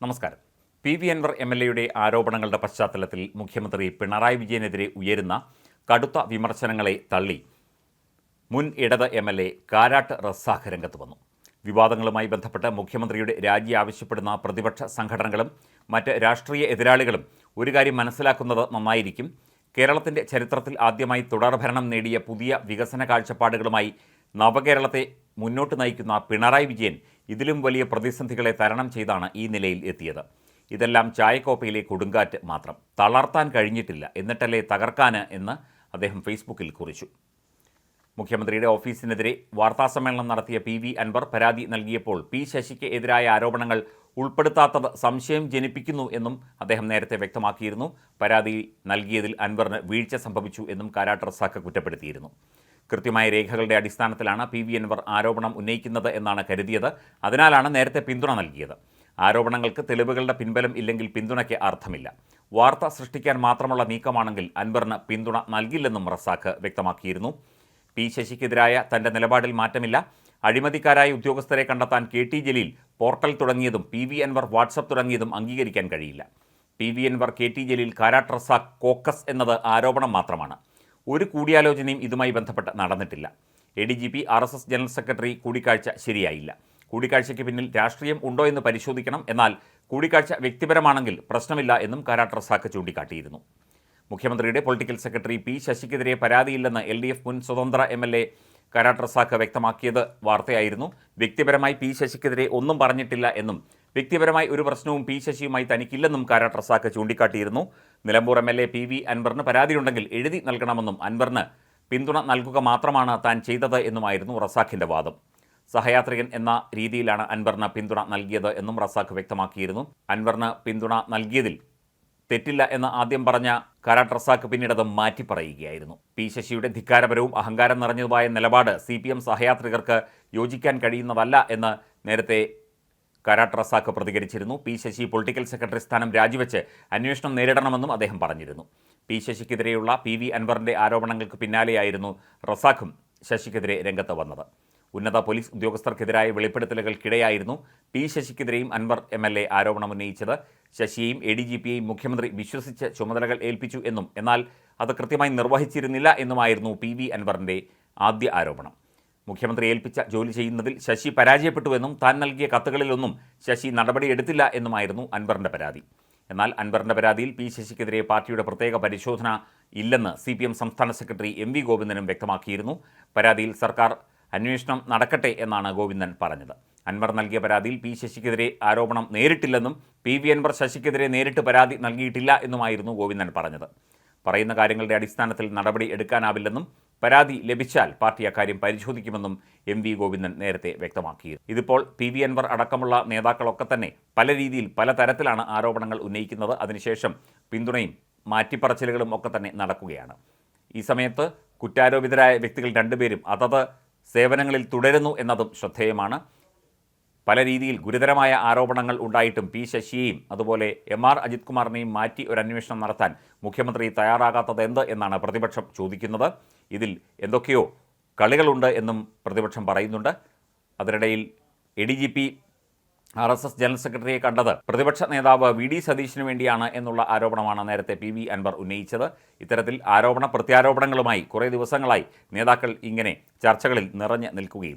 നമസ്കാരം. P. V. Anvar M L എയുടെ ആരോപണങ്ങളുടെ പശ്ചാത്തലത്തിൽ മുഖ്യമന്ത്രി പിണറായി വിജയനെതിരെ ഉയരുന്ന കടുത്ത വിമർശനങ്ങളെ തള്ളി മുൻ ഇടത് M L A Karat Razak രംഗത്ത് വന്നു. വിവാദങ്ങളുമായി ബന്ധപ്പെട്ട് മുഖ്യമന്ത്രിയുടെ രാജി ആവശ്യപ്പെടുന്ന പ്രതിപക്ഷ സംഘടനകളും മറ്റ് രാഷ്ട്രീയ എതിരാളികളും ഒരു കാര്യം മനസ്സിലാക്കുന്നത് നന്നായിരിക്കും. കേരളത്തിന്റെ ചരിത്രത്തിൽ ആദ്യമായി തുടർഭരണം നേടിയ പുതിയ വികസന കാഴ്ചപ്പാടുകളുമായി നവകേരളത്തെ മുന്നോട്ട് നയിക്കുന്ന പിണറായി വിജയൻ ഇതിലും വലിയ പ്രതിസന്ധികളെ തരണം ചെയ്താണ് ഈ നിലയിൽ എത്തിയത്. ഇതെല്ലാം ചായക്കോപ്പയിലെ കൊടുങ്കാറ്റ് മാത്രം. തളർത്താൻ കഴിഞ്ഞിട്ടില്ല. എന്നിട്ടല്ലേ തകർക്കാൻ എന്ന് അദ്ദേഹം ഫേസ്ബുക്കിൽ കുറിച്ചു. മുഖ്യമന്ത്രിയുടെ ഓഫീസിനെതിരെ വാർത്താസമ്മേളനം നടത്തിയ പി വി അൻവർ പരാതി നൽകിയപ്പോൾ പി ശശിക്ക് എതിരായ ആരോപണങ്ങൾ ഉൾപ്പെടുത്താത്തത് സംശയം ജനിപ്പിക്കുന്നു എന്നും അദ്ദേഹം നേരത്തെ വ്യക്തമാക്കിയിരുന്നു. പരാതി നൽകിയതിൽ അൻവറിന് വീഴ്ച സംഭവിച്ചു എന്നും കാരാട്ടർ റസാഖ് കുറ്റപ്പെടുത്തിയിരുന്നു. കൃത്യമായ രേഖകളുടെ അടിസ്ഥാനത്തിലാണ് പി വി അൻവർ ആരോപണം ഉന്നയിക്കുന്നത് എന്നാണ് കരുതിയത്. അതിനാലാണ് നേരത്തെ പിന്തുണ നൽകിയത്. ആരോപണങ്ങൾക്ക് തെളിവുകളുടെ പിൻബലം ഇല്ലെങ്കിൽ പിന്തുണയ്ക്ക് അർത്ഥമില്ല. വാർത്ത സൃഷ്ടിക്കാൻ മാത്രമുള്ള നീക്കമാണെങ്കിൽ അൻവറിന് പിന്തുണ നൽകില്ലെന്നും റസാഖ് വ്യക്തമാക്കിയിരുന്നു. പി ശശിക്കെതിരായ തന്റെ നിലപാടിൽ മാറ്റമില്ല. അഴിമതിക്കാരായ ഉദ്യോഗസ്ഥരെ കണ്ടെത്താൻ കെ ടി ജലീൽ പോർട്ടൽ തുടങ്ങിയതും പി വി അൻവർ വാട്സപ്പ് തുടങ്ങിയതും അംഗീകരിക്കാൻ കഴിയില്ല. P V Anvar K T Jaleel Karat Razak caucus എന്നത് ആരോപണം മാത്രമാണ്. ഒരു കൂടിയാലോചനയും ഇതുമായി ബന്ധപ്പെട്ട് നടന്നിട്ടില്ല. A D G P R S S general secretary കൂടിക്കാഴ്ച ശരിയായില്ല. കൂടിക്കാഴ്ചയ്ക്ക് പിന്നിൽ രാഷ്ട്രീയം ഉണ്ടോ എന്ന് പരിശോധിക്കണം. എന്നാൽ കൂടിക്കാഴ്ച വ്യക്തിപരമാണെങ്കിൽ പ്രശ്നമില്ല എന്നും കാരാട്ട് റസാക്ക് ചൂണ്ടിക്കാട്ടിയിരുന്നു. മുഖ്യമന്ത്രിയുടെ പൊളിറ്റിക്കൽ സെക്രട്ടറി പി ശശിക്കെതിരെ പരാതിയില്ലെന്ന് എൽ ഡി എഫ് മുൻ സ്വതന്ത്ര M L A Karat Razak വ്യക്തമാക്കിയത് വാർത്തയായിരുന്നു. വ്യക്തിപരമായി പി ശശിക്കെതിരെ ഒന്നും പറഞ്ഞിട്ടില്ല എന്നും വ്യക്തിപരമായി ഒരു പ്രശ്നവും പി ശശിയുമായി തനിക്കില്ലെന്നും Karat Razak ചൂണ്ടിക്കാട്ടിയിരുന്നു. Nilambur M L A P V അൻവറിന് പരാതിയുണ്ടെങ്കിൽ എഴുതി നൽകണമെന്നും അൻവറിന് പിന്തുണ നൽകുക മാത്രമാണ് താൻ ചെയ്തത് എന്നുമായിരുന്നു റസാഖിന്റെ വാദം. സഹയാത്രികൻ എന്ന രീതിയിലാണ് അൻവറിന് പിന്തുണ നൽകിയത് എന്നും റസാഖ് വ്യക്തമാക്കിയിരുന്നു. അൻവറിന് പിന്തുണ നൽകിയതിൽ തെറ്റില്ല എന്ന് ആദ്യം പറഞ്ഞ കാരാട്ട് റസാഖ് പിന്നീട് അത് മാറ്റി പറയുകയായിരുന്നു പി ശശിയുടെ ധിക്കാരപരവും അഹങ്കാരം നിറഞ്ഞതുമായ നിലപാട് സി പി എം സഹയാത്രികർക്ക് യോജിക്കാൻ കഴിയുന്നതല്ല എന്ന് നേരത്തെ കാരാട്ട് റസാഖ് പ്രതികരിച്ചിരുന്നു. പി ശശി പൊളിറ്റിക്കൽ സെക്രട്ടറി സ്ഥാനം രാജിവെച്ച് അന്വേഷണം നേരിടണമെന്നും അദ്ദേഹം പറഞ്ഞിരുന്നു. പി ശശിക്കെതിരെയുള്ള പി വി അൻവറിന്റെ ആരോപണങ്ങൾക്ക് പിന്നാലെയായിരുന്നു റസാഖും ശശിക്കെതിരെ രംഗത്ത് വന്നത്. ഉന്നത പോലീസ് ഉദ്യോഗസ്ഥർക്കെതിരായ വെളിപ്പെടുത്തലുകൾക്കിടെയായിരുന്നു പി ശശിക്കെതിരെയും അൻവർ എം എൽ എ ആരോപണം ഉന്നയിച്ചത്. ശശിയെയും എ ഡി ജി പിയെയും മുഖ്യമന്ത്രി വിശ്വസിച്ച് ചുമതലകൾ ഏൽപ്പിച്ചു എന്നും എന്നാൽ അത് കൃത്യമായി നിർവഹിച്ചിരുന്നില്ല എന്നുമായിരുന്നു പി വി അൻവറിന്റെ ആദ്യ ആരോപണം. മുഖ്യമന്ത്രി ഏൽപ്പിച്ച ജോലി ചെയ്യുന്നതിൽ ശശി പരാജയപ്പെട്ടുവെന്നും താൻ നൽകിയ കത്തുകളിലൊന്നും ശശി നടപടിയെടുത്തില്ല എന്നുമായിരുന്നു അൻവറിന്റെ പരാതി. എന്നാൽ അൻവറിന്റെ പരാതിയിൽ പി ശശിക്കെതിരെ പാർട്ടിയുടെ പ്രത്യേക പരിശോധന ഇല്ലെന്ന് സി പി എം സംസ്ഥാന സെക്രട്ടറി എം വി ഗോവിന്ദനും വ്യക്തമാക്കിയിരുന്നു. പരാതിയിൽ സർക്കാർ അന്വേഷണം നടക്കട്ടെ എന്നാണ് ഗോവിന്ദൻ പറഞ്ഞത്. അൻവർ നൽകിയ പരാതിയിൽ പി ശശിക്കെതിരെ ആരോപണം നേരിട്ടില്ലെന്നും പി വി അൻവർ ശശിക്കെതിരെ നേരിട്ട് പരാതി നൽകിയിട്ടില്ല എന്നുമായിരുന്നു ഗോവിന്ദൻ പറഞ്ഞത്. പറയുന്ന കാര്യങ്ങളുടെ അടിസ്ഥാനത്തിൽ നടപടി എടുക്കാനാവില്ലെന്നും പരാതി ലഭിച്ചാൽ പാർട്ടി അക്കാര്യം പരിശോധിക്കുമെന്നും എം വി ഗോവിന്ദൻ നേരത്തെ വ്യക്തമാക്കി ഇതിപ്പോൾ പി വി അൻവർ അടക്കമുള്ള നേതാക്കളൊക്കെ തന്നെ പല രീതിയിൽ പല തരത്തിലാണ് ആരോപണങ്ങൾ ഉന്നയിക്കുന്നത്. അതിനുശേഷം പിന്തുണയും മാറ്റിപ്പറച്ചിലുകളും ഒക്കെ തന്നെ നടക്കുകയാണ്. ഈ സമയത്ത് കുറ്റാരോപിതരായ വ്യക്തികൾ രണ്ടുപേരും അതത് സേവനങ്ങളിൽ തുടരുന്നു എന്നതും ശ്രദ്ധേയമാണ്. പല രീതിയിൽ ഗുരുതരമായ ആരോപണങ്ങൾ ഉണ്ടായിട്ടും പി ശശിയെയും അതുപോലെ എം ആർ അജിത് കുമാറിനെയും മാറ്റി ഒരു അന്വേഷണം നടത്താൻ മുഖ്യമന്ത്രി തയ്യാറാകാത്തത് എന്ത് എന്നാണ് പ്രതിപക്ഷം ചോദിക്കുന്നത്. ഇതിൽ എന്തൊക്കെയോ കളികളുണ്ട് എന്നും പ്രതിപക്ഷം പറയുന്നുണ്ട്. അതിനിടയിൽ A D G P R S S general സെക്രട്ടറിയെ കണ്ടത് പ്രതിപക്ഷ നേതാവ് വി ഡി സതീഷിന് വേണ്ടിയാണ് എന്നുള്ള ആരോപണമാണ് നേരത്തെ പി വി അൻവർ ഉന്നയിച്ചത്. ഇത്തരത്തിൽ ആരോപണ പ്രത്യാരോപണങ്ങളുമായി കുറേ ദിവസങ്ങളായി നേതാക്കൾ ഇങ്ങനെ ചർച്ചകളിൽ നിറഞ്ഞു നിൽക്കുകയും